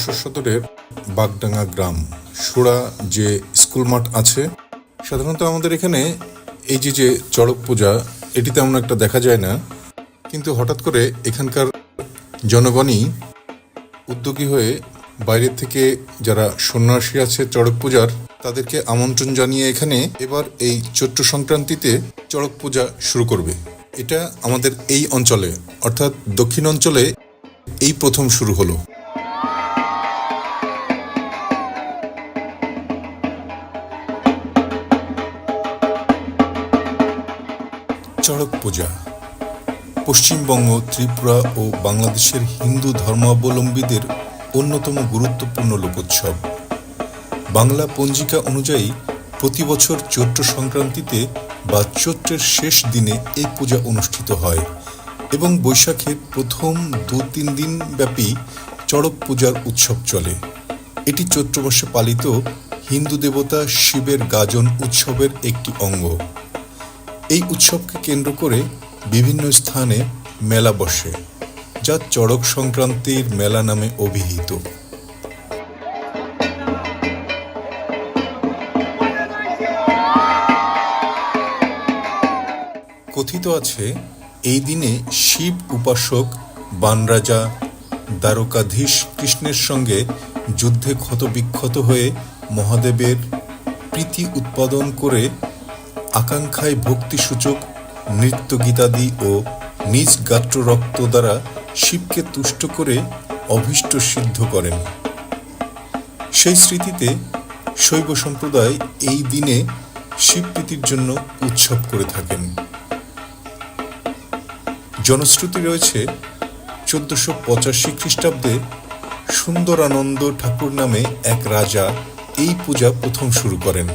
যশোর সদরের বাগডাঙ্গা গ্রাম সোড়া যে স্কুল মাঠ আছে, সাধারণত আমাদের এখানে এই যে যে চড়ক পূজা, এটি তেমন একটা দেখা যায় না। কিন্তু হঠাৎ করে এখানকার জনগণই উদ্যোগী হয়ে বাইরের থেকে যারা সন্ন্যাসী আছে চড়ক পূজার, তাদেরকে আমন্ত্রণ জানিয়ে এখানে এবার এই চৈত্র সংক্রান্তিতে চড়ক পূজা শুরু করবে। এটা আমাদের এই অঞ্চলে, অর্থাৎ দক্ষিণ অঞ্চলে এই প্রথম শুরু হলো। চড়ক পূজা। পশ্চিমবঙ্গ, ত্রিপুরা ও বাংলাদেশের হিন্দু ধর্মাবলম্বীদের অন্যতম গুরুত্বপূর্ণ লোকোৎসব। বাংলা পঞ্জিকা অনুযায়ী প্রতি বছর চৈত্র সংক্রান্তিতে বা চৈত্রের শেষ দিনে এই পূজা অনুষ্ঠিত হয় এবং বৈশাখের প্রথম দু তিন দিন ব্যাপী চড়ক পূজার উৎসব চলে। এটি চৈত্র মাসে পালিত হিন্দু দেবতা শিবের গাজন উৎসবের একটি অঙ্গ। উৎসবকে কেন্দ্র করে বিভিন্ন স্থানে মেলা বসে, যা চড়ক সংক্রান্তির মেলা নামে অভিহিত। কথিত আছে, এই দিনে শিব উপাসক, বানরাজা, দ্বারকাধীশ কৃষ্ণের সঙ্গে যুদ্ধে ক্ষতবিক্ষত হয়ে মহাদেবের প্রীতি উৎপাদন করে আকাঙ্ক্ষায় ভক্তিসূচক নৃত্য গীতাদি ও নিজ গাত্র রক্ত দ্বারা শিবকে তুষ্ট করে অভীষ্ট সিদ্ধ করেন। সেই স্মৃতিতে শৈব সম্প্রদায় এই দিনে শিবপ্রীতির জন্য উৎসব করে থাকেন। জনশ্রুতি রয়েছে চোদ্দশো পঁচাশি খ্রিস্টাব্দে সুন্দরানন্দ ঠাকুর নামে এক রাজা এই পূজা প্রথম শুরু করেন।